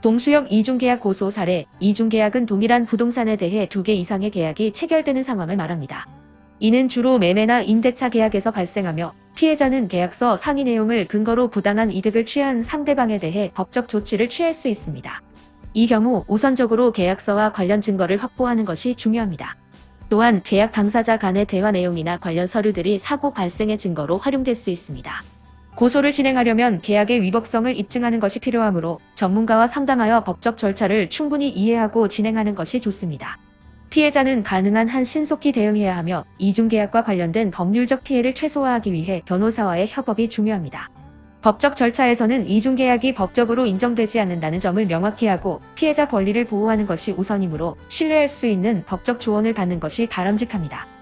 동수역 이중계약 고소 사례, 이중계약은 동일한 부동산에 대해 두 개 이상의 계약이 체결되는 상황을 말합니다. 이는 주로 매매나 임대차 계약에서 발생하며 피해자는 계약서 상위 내용을 근거로 부당한 이득을 취한 상대방에 대해 법적 조치를 취할 수 있습니다. 이 경우 우선적으로 계약서와 관련 증거를 확보하는 것이 중요합니다. 또한 계약 당사자 간의 대화 내용이나 관련 서류들이 사고 발생의 증거로 활용될 수 있습니다. 고소를 진행하려면 계약의 위법성을 입증하는 것이 필요하므로 전문가와 상담하여 법적 절차를 충분히 이해하고 진행하는 것이 좋습니다. 피해자는 가능한 한 신속히 대응해야 하며 이중계약과 관련된 법률적 피해를 최소화하기 위해 변호사와의 협업이 중요합니다. 법적 절차에서는 이중계약이 법적으로 인정되지 않는다는 점을 명확히 하고 피해자 권리를 보호하는 것이 우선이므로 신뢰할 수 있는 법적 조언을 받는 것이 바람직합니다.